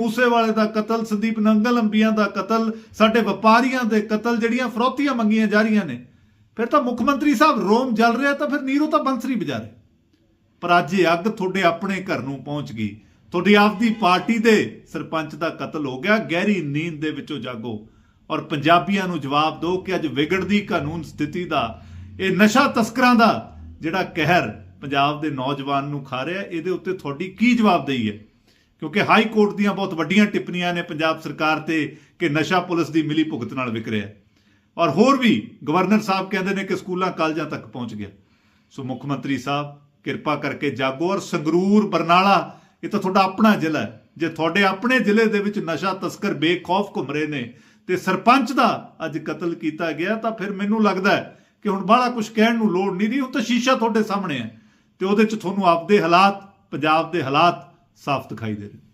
ਮੂਸੇਵਾਲੇ ਦਾ ਕਤਲ, ਸੰਦੀਪ ਨੰਗਲ ਅੰਬੀਆਂ ਦਾ ਕਤਲ, ਸਾਡੇ ਵਪਾਰੀਆਂ ਦੇ ਕਤਲ ਜਿਹੜੀਆਂ ਫਰੋਤੀਆਂ ਮੰਗੀਆਂ ਜਾ ਰਹੀਆਂ ਨੇ। ਫਿਰ ਤਾਂ ਮੁੱਖ ਮੰਤਰੀ ਸਾਹਿਬ ਰੋਮ ਜਲ ਰਿਹਾ ਤਾਂ ਫਿਰ ਨੀਰੋ ਤਾਂ ਬੰਸਰੀ ਵਜਾ ਰਿਹਾ। ਪਰ ਅੱਜ ਇਹ ਅੱਗ ਤੁਹਾਡੇ ਆਪਣੇ ਘਰ ਨੂੰ ਪਹੁੰਚ ਗਈ। ਤੁਹਾਡੀ ਆਪਦੀ ਪਾਰਟੀ ਦੇ ਸਰਪੰਚ ਦਾ ਕਤਲ ਹੋ ਗਿਆ। ਗਹਿਰੀ ਨੀਂਦ ਦੇ ਵਿੱਚੋਂ ਜਾਗੋ। ਔਰ ਪੰਜਾਬੀਆਂ ਨੂੰ ਜਵਾਬ ਦਿਓ ਕਿ ਅੱਜ ਵਿਗੜਦੀ ਕਾਨੂੰਨ ਸਥਿਤੀ ਦਾ, ਇਹ ਨਸ਼ਾ ਤਸਕਰਾਂ ਦਾ ਜਿਹੜਾ ਕਹਿਰ ਪੰਜਾਬ ਦੇ ਨੌਜਵਾਨ ਨੂੰ ਖਾ ਰਿਹਾ, ਇਹਦੇ ਉੱਤੇ ਤੁਹਾਡੀ ਕੀ ਜਵਾਬਦੇਹੀ ਹੈ? ਕਿਉਂਕਿ ਹਾਈ ਕੋਰਟ ਦੀਆਂ ਬਹੁਤ ਵੱਡੀਆਂ ਟਿੱਪਣੀਆਂ ਨੇ ਪੰਜਾਬ ਸਰਕਾਰ ਤੇ ਕਿ ਨਸ਼ਾ ਪੁਲਿਸ ਦੀ ਮਿਲੀ ਭੁਗਤ ਨਾਲ ਵਿਕ ਰਿਹਾ ਔਰ ਹੋਰ ਵੀ ਗਵਰਨਰ ਸਾਹਿਬ ਕਹਿੰਦੇ ਨੇ ਕਿ ਸਕੂਲਾਂ ਕਾਲਜਾਂ ਤੱਕ ਪਹੁੰਚ ਗਿਆ। ਸੋ ਮੁੱਖ ਮੰਤਰੀ ਸਾਹਿਬ, ਕਿਰਪਾ ਕਰਕੇ ਜਾਗੋ ਔਰ ਸੰਗਰੂਰ, ਬਰਨਾਲਾ, ਇਹ ਤਾਂ ਤੁਹਾਡਾ ਆਪਣਾ ਜ਼ਿਲ੍ਹਾ ਹੈ। ਜੇ ਤੁਹਾਡੇ ਆਪਣੇ ਜ਼ਿਲ੍ਹੇ ਦੇ ਵਿੱਚ ਨਸ਼ਾ ਤਸਕਰ ਬੇਖੌਫ ਘੁੰਮ ਰਹੇ ਨੇ ਤੇ ਸਰਪੰਚ ਦਾ ਅੱਜ ਕਤਲ ਕੀਤਾ ਗਿਆ, ਤਾਂ ਫਿਰ ਮੈਨੂੰ ਲੱਗਦਾ ਕਿ ਹੁਣ ਬਾਹਲਾ ਕੁਝ ਕਹਿਣ ਨੂੰ ਲੋੜ ਨਹੀਂ ਰਹੀ ਉਹ ਤਾਂ ਸ਼ੀਸ਼ਾ ਤੁਹਾਡੇ ਸਾਹਮਣੇ ਹੈ। ਤੇ ਉਹਦੇ ਚ ਤੁਹਾਨੂੰ ਆਪਦੇ ਹਾਲਾਤ, ਪੰਜਾਬ ਦੇ ਹਾਲਾਤ ਸਾਫ਼ ਦਿਖਾਈ ਦੇ ਰਹੇ।